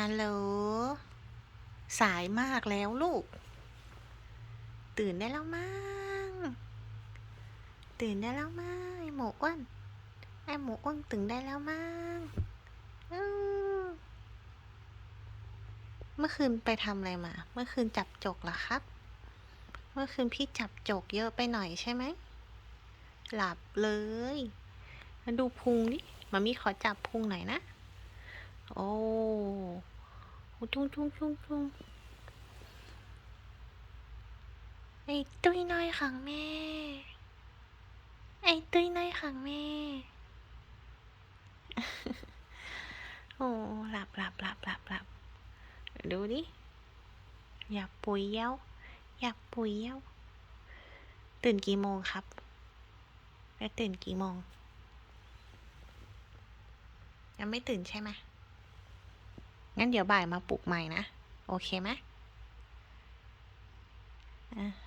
ฮัลโหล สายมากแล้วลูก ตื่นได้แล้วมั้ง ตื่นได้แล้วมั้งไอหมูอ้วน ไอหมูอ้วนตื่นได้แล้วมั้งเมื่อคืนไปทำอะไรมา เมื่อคืนจับจกเหรอครับ เมื่อคืนพี่จับจกเยอะไปหน่อยใช่ไหม หลับเลยมาดูพุงดิมามีขอจับพุงหน่อยนะ โอุ้้งจุ้งจุ้งจุ้งไอ้ตุ้ยน้อยขังแม่ ไอ้ตุ้ยน้อยขังแม่ โอ้หลับหลับหลับหลับหลับดูดิ อยากปุ๋ยเย้าอยากปุ๋ยเย้าตื่นกี่โมงครับ แล้วตื่นกี่โมง ยังไม่ตื่นใช่ไหม งั้นเดี๋ยวบ่ายมาปลูกใหม่นะ โอเคไหมอะ